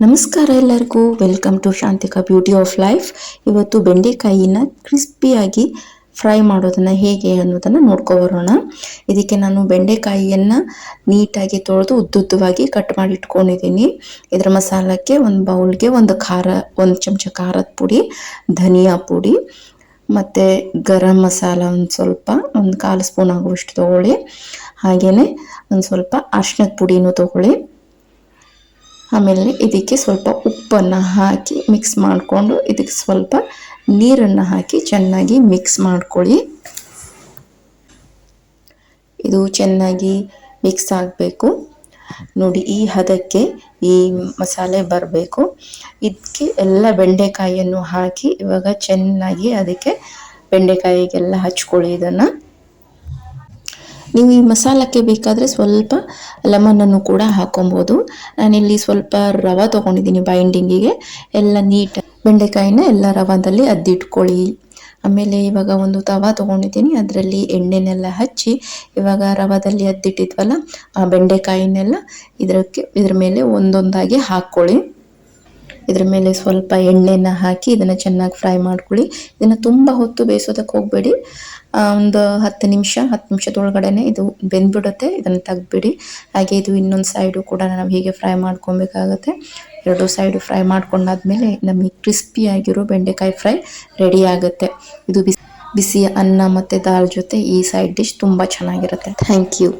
ನಮಸ್ಕಾರ ಎಲ್ಲರಿಗೂ. Welcome to Shantika beauty of life ಇವತ್ತು ಬೆಂಡೆಕಾಯಿನ ಕ್ರಿಸ್ಪಿಯಾಗಿ ಫ್ರೈ ಮಾಡೋದನ್ನು ಹೇಗೆ ಅನ್ನೋದನ್ನು ನೋಡ್ಕೊಬರೋಣ ಇದಕ್ಕೆ ನಾನು ಬೆಂಡೆಕಾಯಿಯನ್ನು ನೀಟಾಗಿ ತೊಳೆದು ಉದ್ದುದ್ದವಾಗಿ ಕಟ್ ಮಾಡಿ ಇಟ್ಕೊಂಡಿದ್ದೀನಿ. ಇದರ ಮಸಾಲಕ್ಕೆ ಒಂದು ಬೌಲ್ಗೆ ಒಂದು ಖಾರ, ಒಂದು ಚಮಚ ಖಾರದ ಪುಡಿ, ಧನಿಯಾ ಪುಡಿ, ಮತ್ತು ಗರಂ ಮಸಾಲ ಒಂದು ಸ್ವಲ್ಪ, ಒಂದು ಕಾಲು ಸ್ಪೂನ್ ಆಗುವಷ್ಟು ತೊಗೊಳ್ಳಿ. ಹಾಗೆಯೇ ಒಂದು ಸ್ವಲ್ಪ ಅರ್ಶಿನದ ಪುಡಿನೂ ತೊಗೊಳ್ಳಿ. ಆಮೇಲೆ ಇದಕ್ಕೆ ಸ್ವಲ್ಪ ಉಪ್ಪನ್ನು ಹಾಕಿ ಮಿಕ್ಸ್ ಮಾಡಿಕೊಂಡು ಇದಕ್ಕೆ ಸ್ವಲ್ಪ ನೀರನ್ನು ಹಾಕಿ ಚೆನ್ನಾಗಿ ಮಿಕ್ಸ್ ಮಾಡ್ಕೊಳ್ಳಿ. ಇದು ಚೆನ್ನಾಗಿ ಮಿಕ್ಸ್ ಆಗಬೇಕು. ನೋಡಿ ಈ ಹದಕ್ಕೆ ಈ ಮಸಾಲೆ ಬರಬೇಕು. ಇದಕ್ಕೆ ಎಲ್ಲ ಬೆಂಡೆಕಾಯಿಯನ್ನು ಹಾಕಿ ಇವಾಗ ಚೆನ್ನಾಗಿ ಅದಕ್ಕೆ ಬೆಂಡೆಕಾಯಿಗೆಲ್ಲ ಹಚ್ಕೊಳ್ಳಿ ಇದನ್ನು. ನೀವು ಈ ಮಸಾಲಕ್ಕೆ ಬೇಕಾದರೆ ಸ್ವಲ್ಪ ಲೆಮನನ್ನು ಕೂಡ ಹಾಕೊಬೋದು. ನಾನಿಲ್ಲಿ ಸ್ವಲ್ಪ ರವೆ ತೊಗೊಂಡಿದ್ದೀನಿ ಬೈಂಡಿಂಗಿಗೆ ಎಲ್ಲ ನೀಟ್ ಬೆಂಡೆಕಾಯಿನ ಎಲ್ಲ ರವಾದಲ್ಲಿ ಅದ್ದಿಟ್ಕೊಳ್ಳಿ. ಆಮೇಲೆ ಇವಾಗ ಒಂದು ತವ ತೊಗೊಂಡಿದ್ದೀನಿ. ಅದರಲ್ಲಿ ಎಣ್ಣೆನೆಲ್ಲ ಹಚ್ಚಿ ಇವಾಗ ರವಾದಲ್ಲಿ ಅದ್ದಿಟ್ಟಿದ್ವಲ್ಲ, ಆ ಬೆಂಡೆಕಾಯಿನೆಲ್ಲ ಇದಕ್ಕೆ, ಇದ್ರ ಮೇಲೆ ಒಂದೊಂದಾಗಿ ಹಾಕ್ಕೊಳ್ಳಿ. ಇದ್ರ ಮೇಲೆ ಸ್ವಲ್ಪ ಎಣ್ಣೆನ ಹಾಕಿ ಇದನ್ನು ಚೆನ್ನಾಗಿ ಫ್ರೈ ಮಾಡ್ಕೊಳ್ಳಿ. ಇದನ್ನು ತುಂಬ ಹೊತ್ತು ಬೇಯಿಸೋದಕ್ಕೆ ಹೋಗಬೇಡಿ. ಒಂದು ಹತ್ತು ನಿಮಿಷ, ಹತ್ತು ನಿಮಿಷದೊಳಗಡೆನೆ ಇದು ಬೆಂದ್ಬಿಡುತ್ತೆ. ಇದನ್ನು ತೆಗ್ದುಬಿಡಿ. ಹಾಗೆ ಇದು ಇನ್ನೊಂದು ಸೈಡು ಕೂಡ ನಾವು ಹೀಗೆ ಫ್ರೈ ಮಾಡ್ಕೊಬೇಕಾಗತ್ತೆ. ಎರಡು ಸೈಡು ಫ್ರೈ ಮಾಡ್ಕೊಂಡಾದ್ಮೇಲೆ ನಮಗೆ ಕ್ರಿಸ್ಪಿಯಾಗಿರೋ ಬೆಂಡೆಕಾಯಿ ಫ್ರೈ ರೆಡಿ ಆಗುತ್ತೆ. ಇದು ಬಿಸಿ ಬಿಸಿ ಅನ್ನ ಮತ್ತು ದಾಲ್ ಜೊತೆ ಈ ಸೈಡ್ ಡಿಶ್ ತುಂಬ ಚೆನ್ನಾಗಿರುತ್ತೆ. Thank you